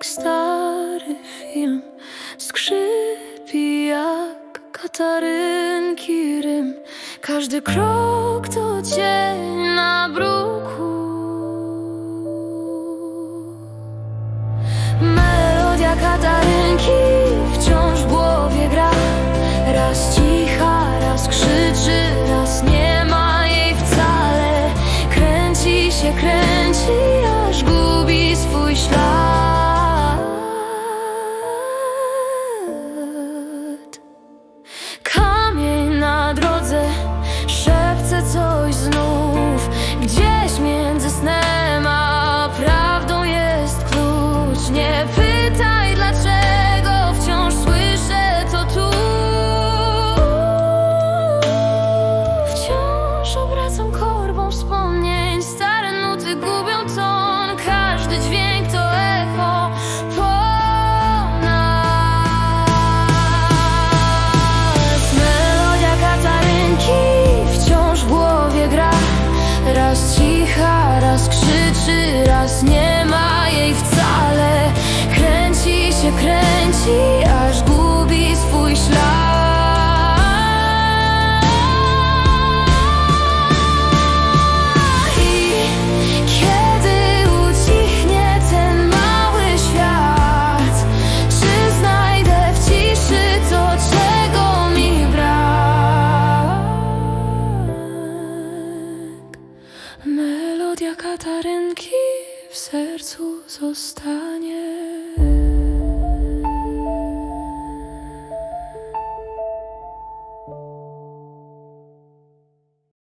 jak stary film. Skrzypi jak katarynki rym. Każdy krok to cień na brud Każdy dźwięk to echo po nas Melodia katarynki wciąż w głowie gra. Raz cicha, raz krzyczy, raz nie ma jej wcale. Kręci się, kręci, Melodia katarynki w sercu zostanie